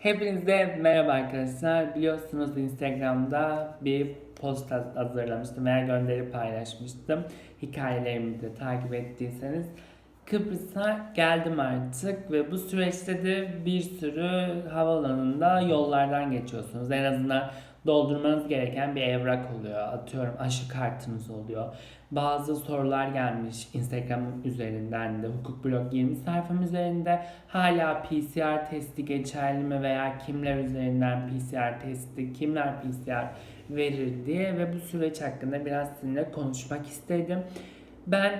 Hepinize merhaba arkadaşlar. Biliyorsunuz Instagram'da bir post haz- hazırlamıştım veya gönderi paylaşmıştım. Hikayelerimi de takip ettiyseniz. Kıbrıs'a geldim artık ve bu süreçte de bir sürü havaalanında yollardan geçiyorsunuz. En azından doldurmanız gereken bir evrak oluyor. Atıyorum aşı kartınız oluyor. Bazı sorular gelmiş Instagram üzerinden de hukuk blog 20 sayfam üzerinde hala PCR testi geçerli mi veya kimler üzerinden PCR testi, kimler PCR verir diye ve bu süreç hakkında biraz sizinle konuşmak istedim. Ben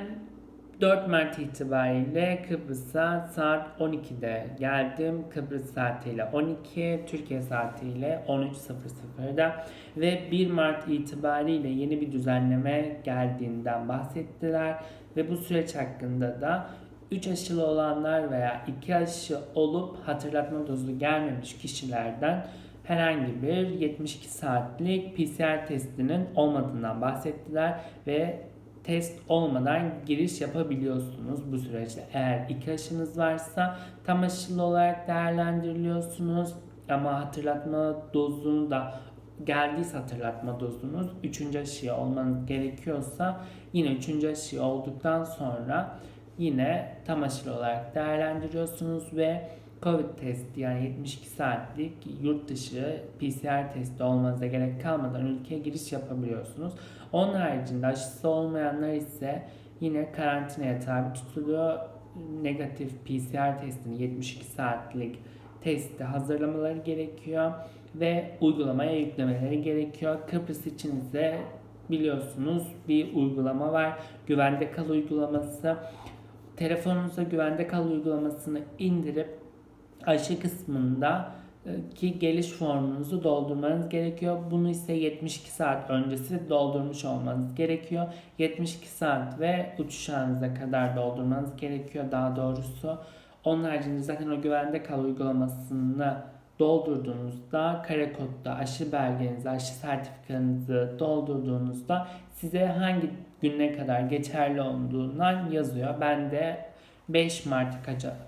4 Mart itibariyle Kıbrıs'a saat 12'de geldim. Kıbrıs saatiyle 12, Türkiye saatiyle 13.00'da ve 1 Mart itibariyle yeni bir düzenleme geldiğinden bahsettiler ve bu süreç hakkında da 3 aşılı olanlar veya 2 aşı olup hatırlatma dozu gelmemiş kişilerden herhangi bir 72 saatlik PCR testinin olmadığından bahsettiler ve test olmadan giriş yapabiliyorsunuz bu süreçte. Eğer iki aşınız varsa tam aşılı olarak değerlendiriliyorsunuz ama hatırlatma dozunu da geldiyse hatırlatma dozunuz 3. aşıya olmanız gerekiyorsa yine 3. aşıya olduktan sonra yine tam aşılı olarak değerlendiriyorsunuz ve Covid testi yani 72 saatlik yurt dışı PCR testi olmanıza gerek kalmadan ülkeye giriş yapabiliyorsunuz. Onun haricinde aşısı olmayanlar ise yine karantinaya tabi tutuluyor. Negatif PCR testini 72 saatlik testi hazırlamaları gerekiyor ve uygulamaya yüklemeleri gerekiyor. Kıbrıs için ise biliyorsunuz bir uygulama var. Güvende kal uygulaması. Telefonunuza güvende kal uygulamasını indirip aşı kısmında e, ki geliş formunuzu doldurmanız gerekiyor. Bunu ise 72 saat öncesi doldurmuş olmanız gerekiyor. 72 saat ve uçuş anınıza kadar doldurmanız gerekiyor daha doğrusu. Onun haricinde zaten o güvende kal uygulamasını doldurduğunuzda kare kodda aşı belgenizi, aşı sertifikanızı doldurduğunuzda size hangi güne kadar geçerli olduğundan yazıyor. Ben de 5 Mart'a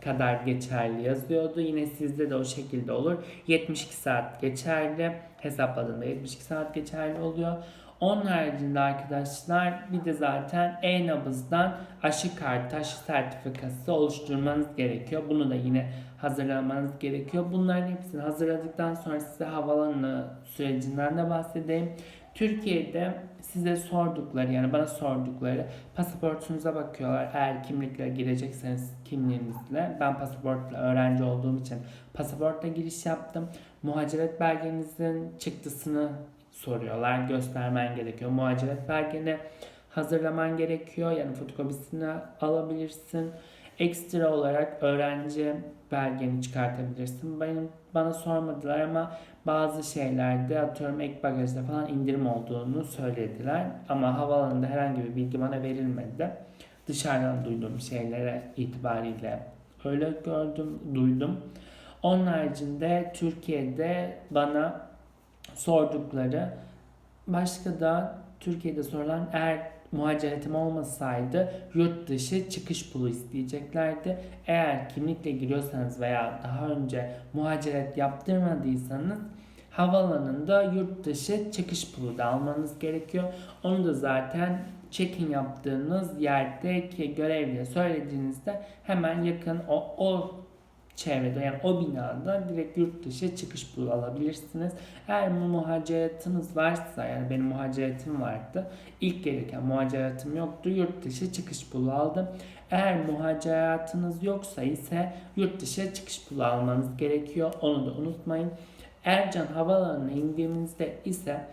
kadar geçerli yazıyordu. Yine sizde de o şekilde olur. 72 saat geçerli. Hesapladığında 72 saat geçerli oluyor. Onun haricinde arkadaşlar bir de zaten e-nabızdan aşı kartı, aşı sertifikası oluşturmanız gerekiyor. Bunu da yine hazırlamanız gerekiyor. Bunların hepsini hazırladıktan sonra size havalanı sürecinden de bahsedeyim. Türkiye'de size sordukları yani bana sordukları pasaportunuza bakıyorlar. Eğer kimlikle girecekseniz kimliğinizle ben pasaportla öğrenci olduğum için pasaportla giriş yaptım. Muhaciret belgenizin çıktısını soruyorlar. Göstermen gerekiyor. Muhaciret belgeni hazırlaman gerekiyor. Yani fotokopisini alabilirsin. Ekstra olarak öğrenci belgeni çıkartabilirsin. Benim bana sormadılar ama bazı şeylerde atıyorum ek bagajda falan indirim olduğunu söylediler. Ama havaalanında herhangi bir bilgi bana verilmedi. Dışarıdan duyduğum şeylere itibariyle öyle gördüm, duydum. Onun haricinde Türkiye'de bana sordukları başka da Türkiye'de sorulan eğer muhaciretim olmasaydı yurt dışı çıkış pulu isteyeceklerdi. Eğer kimlikle giriyorsanız veya daha önce muhaciret yaptırmadıysanız havaalanında yurt dışı çıkış pulu da almanız gerekiyor. Onu da zaten check-in yaptığınız yerdeki görevliye söylediğinizde hemen yakın o, o çevrede yani o binada direkt yurt dışı çıkış pulu alabilirsiniz. Eğer muhaciretiniz varsa yani benim muhaciretim vardı. İlk gelirken muhaciretim yoktu. Yurt dışı çıkış pulu aldım. Eğer muhaciratınız yoksa ise yurt dışı çıkış pulu almanız gerekiyor. Onu da unutmayın. Ercan Havaalanı'na indiğimizde ise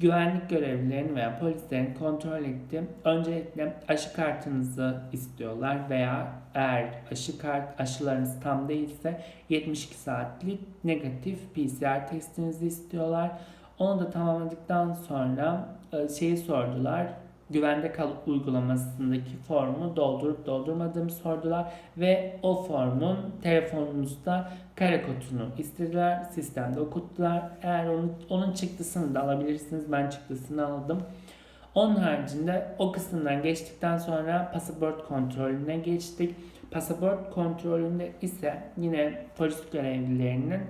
güvenlik görevlilerini veya polislerin kontrol ettiğim öncelikle aşı kartınızı istiyorlar veya eğer aşı kart aşılarınız tam değilse 72 saatlik negatif PCR testinizi istiyorlar. Onu da tamamladıktan sonra e, şeyi sordular güvende kal uygulamasındaki formu doldurup doldurmadığımı sordular ve o formun telefonunuzda kare kodunu istediler. Sistemde okuttular. Eğer onun, onun çıktısını da alabilirsiniz. Ben çıktısını aldım. Onun haricinde o kısımdan geçtikten sonra pasaport kontrolüne geçtik. Pasaport kontrolünde ise yine polis görevlilerinin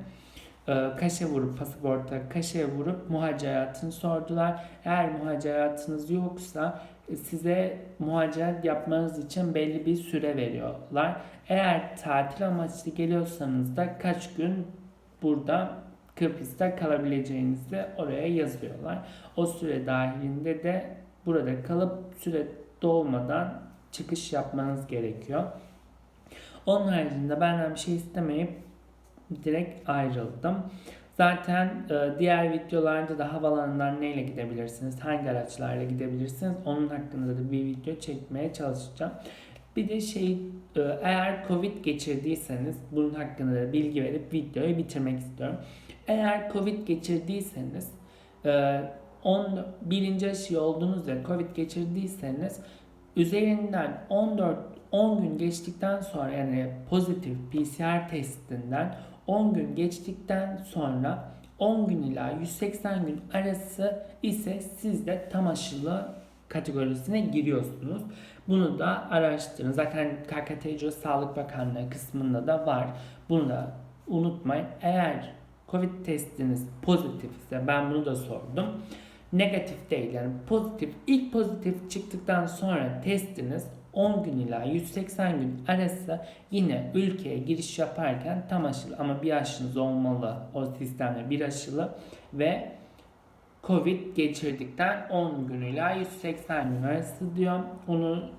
kaşe vurup pasaporta kaşe vurup muhaciratını sordular. Eğer muhaciratınız yoksa e, size muhacirat yapmanız için belli bir süre veriyorlar. Eğer tatil amaçlı geliyorsanız da kaç gün burada Kıbrıs'ta kalabileceğinizi oraya yazıyorlar. O süre dahilinde de burada kalıp süre dolmadan çıkış yapmanız gerekiyor. Onun haricinde benden bir şey istemeyip direkt ayrıldım. Zaten e, diğer videolarda da havalanından neyle gidebilirsiniz, hangi araçlarla gidebilirsiniz onun hakkında da bir video çekmeye çalışacağım. Bir de şey e, eğer Covid geçirdiyseniz bunun hakkında da bilgi verip videoyu bitirmek istiyorum. Eğer Covid geçirdiyseniz e, 10 birinci aşı oldunuz ve Covid geçirdiyseniz üzerinden 14 10 gün geçtikten sonra yani pozitif PCR testinden 10 gün geçtikten sonra 10 gün ila 180 gün arası ise siz de tam aşılı kategorisine giriyorsunuz. Bunu da araştırın. Zaten KKTC Sağlık Bakanlığı kısmında da var. Bunu da unutmayın. Eğer Covid testiniz pozitif ise ben bunu da sordum. Negatif değil yani pozitif. İlk pozitif çıktıktan sonra testiniz 10 gün ila 180 gün arası yine ülkeye giriş yaparken tam aşılı ama bir aşınız olmalı o sistemde bir aşılı ve Covid geçirdikten 10 gün ila 180 gün arası diyor. Onu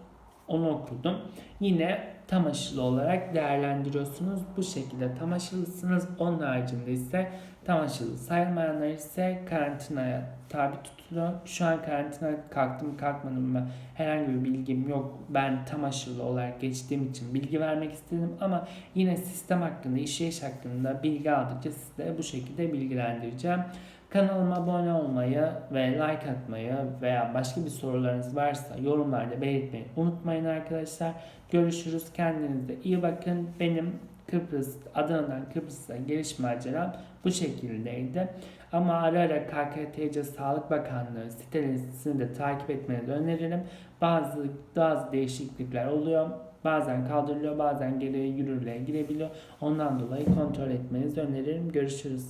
onu okudum. Yine tam aşılı olarak değerlendiriyorsunuz. Bu şekilde tam aşılısınız. Onun haricinde ise tam aşılı sayılmayanlar ise karantinaya tabi tutuluyor. Şu an karantina kalktım kalkmadım mı herhangi bir bilgim yok. Ben tam aşılı olarak geçtiğim için bilgi vermek istedim ama yine sistem hakkında, işleyiş hakkında bilgi aldıkça size bu şekilde bilgilendireceğim. Kanalıma abone olmayı ve like atmayı veya başka bir sorularınız varsa yorumlarda belirtmeyi unutmayın arkadaşlar. Görüşürüz. Kendinize iyi bakın. Benim Kıbrıs, Adana'dan Kıbrıs'a geliş maceram bu şekildeydi. Ama ara ara KKTC Sağlık Bakanlığı sitesini de takip etmenizi öneririm. Bazı bazı değişiklikler oluyor. Bazen kaldırılıyor, bazen geriye yürürlüğe girebiliyor. Ondan dolayı kontrol etmenizi öneririm. Görüşürüz.